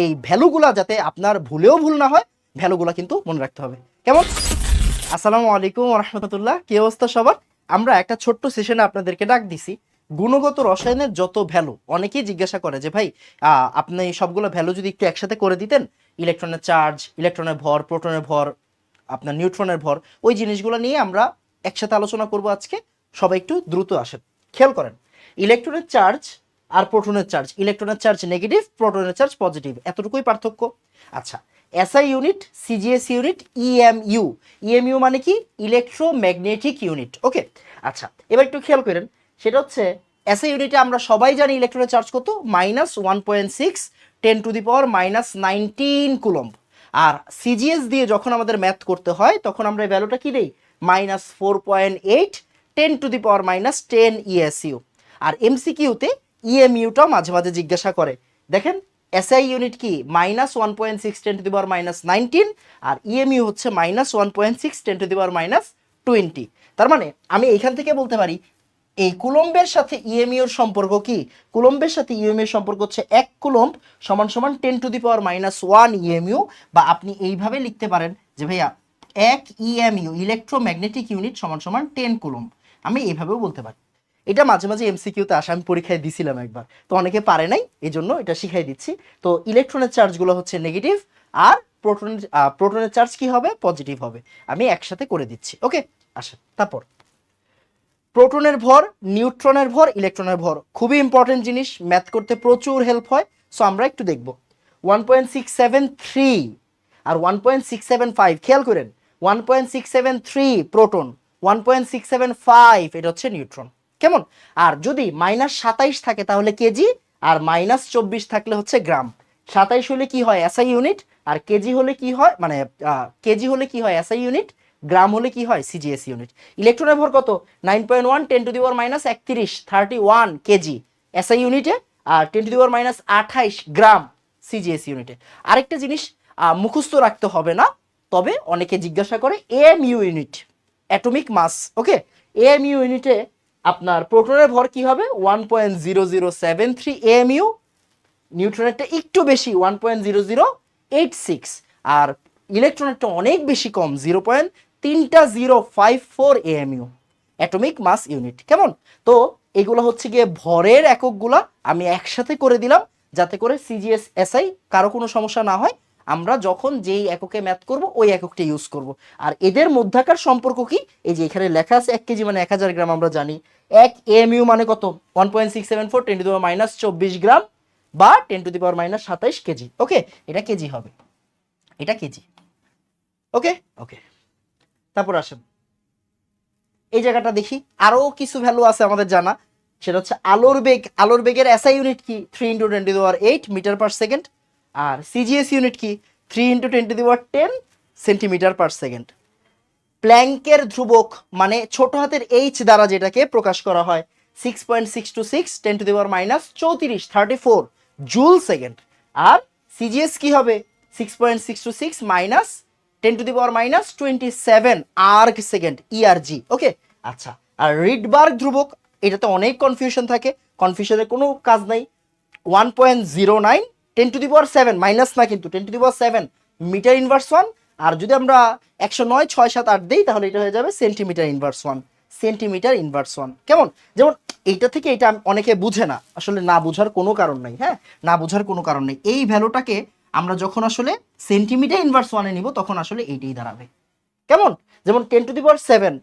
এই ভ্যালুগুলা যাতে আপনার ভুলেও ভুল না হয়, ভ্যালুগুলা কিন্তু মনে রাখতে হবে। কেমন? আসসালামু আলাইকুম রহমতুল্লাহ। কি অবস্থা সবার? আমরা একটা ছোট্ট সেশনে আপনাদেরকে ডাক দিছি। গুণগত রসায়নের যত ভ্যালু, অনেকেই জিজ্ঞাসা করে যে, ভাই আপনি সবগুলো ভ্যালু যদি একটু একসাথে করে দিতেন, ইলেকট্রনের চার্জ, ইলেকট্রনের ভর, প্রোটনের ভর, আপনার নিউট্রনের ভর, ওই জিনিসগুলো নিয়ে আমরা একসাথে আলোচনা করব আজকে। সবাই একটু দ্রুত আসেন। খেয়াল করেন, ইলেকট্রনের চার্জ আর প্রোটনের চার্জ ইলেকট্রনের চার্জ নেগেটিভ প্রোটনের চার্জ পজিটিভ এতটুকুই পার্থক্য। আচ্ছা SI unit CGS unit EMU EMU মানে কি? ইলেকট্রোম্যাগনেটিক ইউনিট ওকে আচ্ছা এবার একটু খেয়াল করেন। সেটা হচ্ছে এসআই ইউনিটে আমরা সবাই জানি ইলেকট্রনের চার্জ কত? Minus one point six ten to the power minus nineteen coulomb. R CGS দিয়ে যখন আমাদের ম্যাথ করতে হয়, তখন আমরা এই ভ্যালুটা কি দেই? Minus four point eight ten to the power minus ten ESU আর এমসিকিউতে ইএমইউটাও মাঝে মাঝে জিজ্ঞাসা করে। দেখেন এসআই ইউনিট কি? Minus one point six ten to the minus nineteen R EMU হচ্ছে minus one point six ten to the power minus twenty তার মানে আমি এইখান থেকে বলতে পারি, এই কুলম্বের সাথে ইএমইউর সম্পর্ক কি? কুলম্বের সাথে ইএমইউ সম্পর্ক হচ্ছে এক কুলম্ব সমান সমান ten to the power minus one EMU বা আপনি এইভাবে লিখতে পারেন যে, ভাইয়া, এক ইএমইউ ইলেকট্রোম্যাগনেটিক ইউনিট সমান সমান টেন কুলম্ব। আমি এইভাবেও বলতে পারি। এটা মাঝে মাঝে এমসিকিউতে আসে, আমি পরীক্ষায় দিছিলাম একবার। তো অনেকে পারে নাই এই জন্য এটা শিখাই দিচ্ছি। তো ইলেকট্রনের চার্জগুলো হচ্ছে নেগেটিভ আর প্রোটনের প্রোটনের চার্জ কি হবে? পজিটিভ হবে। আমি একসাথে করে দিচ্ছি, ওকে? আসেন, তারপর। প্রোটনের ভর নিউট্রনের ভর ইলেকট্রনের ভর। খুবই ইম্পর্টেন্ট জিনিস ম্যাথ করতে প্রচুর হেল্প হয়। সো আমরা একটু দেখব। One point six seven three আর one point six seven five খেয়াল করেন। One point six seven three proton one point six seven five এটা হচ্ছে নিউট্রন কেমন? আর যদি মাইনাস সাতাইশ থাকে তাহলে কেজি, আর মাইনাস চব্বিশ থাকলে হচ্ছে গ্রাম। সাতাইশ হলে কি হয়? SI unit. আর কেজি হলে কি হয়? মানে কেজি হলে কি হয়? SI unit. গ্রাম হলে কি হয়? CGS unit. ইলেকট্রনের ভর কত? Nine point one, ten to the power minus একত্রিশ, থার্টি ওয়ান কেজি। এসআই ইউনিটে, আর ten to the power minus আঠাইশ গ্রাম সিজিএস ইউনিটে। আরেকটা জিনিস মুখস্থ রাখতে হবে না, তবে অনেকে জিজ্ঞাসা করে M U unit, atomic mass, okay? M U ইউনিটে আপনার প্রোটনের ভর কি হবে? One point zero zero seven three M U নিউট্রনেরটা একটু বেশি one point zero zero eight six আর ইলেকট্রনেরটা অনেক বেশি কম জিরো পয়েন্ট তিনটা zero five four AMU atomic mass unit কেমন? তো এগুলো হচ্ছে গিয়ে ভরের এককগুলা আমি একসাথে করে দিলাম, যাতে করে সিজিএস এসআই কারও কোনো সমস্যা না হয়। আমরা যখন যেই এককে ম্যাথ করব ওই এককটা ইউজ করব। আর এদের মধ্যাকার সম্পর্ক কি? এই যে এখানে লেখা আছে এক কেজি মানে এক হাজার গ্রাম আমরা জানি। এক এমইউ মানে কত? One point six seven four ten to the power minus চব্বিশ গ্রাম বা ten to the power minus সাতাইশ কেজি। ওকে এটা কেজি হবে। এটা কেজি। ওকে ওকে তারপর আসেন। এই জায়গাটা দেখি। আরও কিছু ভ্যালু আছে আমাদের জানা। সেটা হচ্ছে আলোর বেগ। আলোর বেগের এসআই ইউনিট কি? Three into twenty to power eight metre per second R CGS unit কি? Three into ten to power ten centimetre per second প্ল্যাঙ্কের ধ্রুবক মানে ছোট হাতের এইচ দ্বারা যেটাকে প্রকাশ করা হয় six point six two six ten to the minus চৌত্রিশ থার্টি ফোর জুল সেকেন্ড আর সিজিএস কি হবে? Six point six two six minus ten to the minus twenty seven erg second ইআরজি ওকে আচ্ছা আর রিডবার্গ ধ্রুবক, এটাতে অনেক কনফিউশন থাকে। কনফিউশনের কোনো কাজ নাই। One point zero nine ten to the power seven minus না কিন্তু ten to the power seven metre inverse one আর যদি আমরা একশো নয়, ছয়, সাত, আট দিই, তাহলে এটা হয়ে যাবে centimetre inverse one centimetre inverse one কেমন? যেমন এইটা থেকে এটা অনেকে বুঝে না, আসলে না বুঝার কোনো কারণ নেই হ্যাঁ? না বুঝার কোনো কারণ নেই। এই ভ্যালুটাকে আমরা যখন আসলে সেন্টিমিটার ইনভার্স ওয়ানে নিব, তখন আসলে এইটাই দাঁড়াবে। কেমন? যেমন ten to the power seven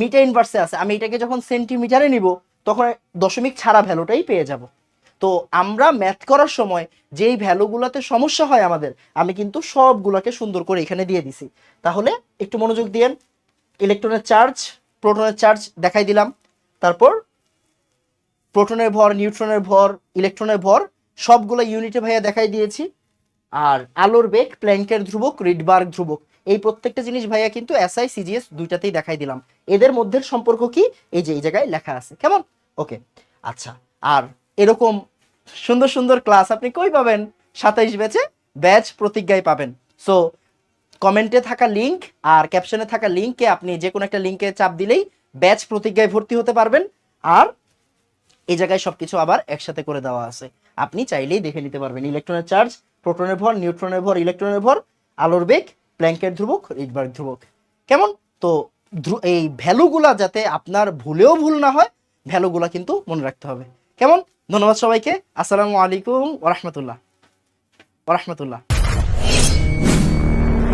metre ইনভার্সে আছে, আমি এটাকে যখন সেন্টিমিটারে নিব, তখন দশমিক ছাড়া ভ্যালুটাই পেয়ে যাব। তো আমরা ম্যাথ করার সময় যেই ভ্যালুগুলোতে সমস্যা হয় আমাদের, আমি কিন্তু সবগুলোকে সুন্দর করে এখানে দিয়ে দিছি। তাহলে একটু মনোযোগ দিয়েন ইলেকট্রনের চার্জ প্রোটনের চার্জ দেখাই দিলাম। তারপর প্রোটনের ভর নিউট্রনের ভর ইলেকট্রনের ভর, সবগুলো ইউনিটে ভাইয়া দেখাই দিয়েছি। আর আলোর বেগ প্ল্যাঙ্কের ধ্রুবক রিডবার্গ ধ্রুবক। এই প্রত্যেকটা জিনিস ভাইয়া কিন্তু এসআই সিজিএস দুইটাতেই দেখাই দিলাম। এদের মধ্যে সম্পর্ক কি? এই যে, এই জায়গায় লেখা আছে। কেমন? ওকে আচ্ছা আর এরকম সুন্দর সুন্দর ক্লাস আপনি কই পাবেন? সাতাইশ ব্যাচে ব্যাচ প্রতিজ্ঞায় পাবেন। সো কমেন্টে থাকা লিংক আর ক্যাপশনে থাকা লিঙ্কে আপনি যে কোনো একটা লিঙ্কে চাপ দিলেই ব্যাচ প্রতিজ্ঞায় ভর্তি হতে পারবেন। আর এই জায়গায় সবকিছু আবার একসাথে করে দেওয়া আছে। আপনি চাইলেই দেখে নিতে পারবেন। ইলেকট্রনের চার্জ প্রোটনের ভর নিউট্রনের ভর ইলেকট্রনের ভর, আলোর বেগ প্ল্যাঙ্কের ধ্রুবক রিডবার্গ ধ্রুবক। কেমন? তো এই ভ্যালুগুলা যাতে আপনার ভুলেও ভুল না হয় ভ্যালুগুলা কিন্তু মনে রাখতে হবে। কেমন? ধন্যবাদ সবাইকে। আসসালামু আলাইকুম ওরহমতুল্লাহ ওরহমতুল্লাহ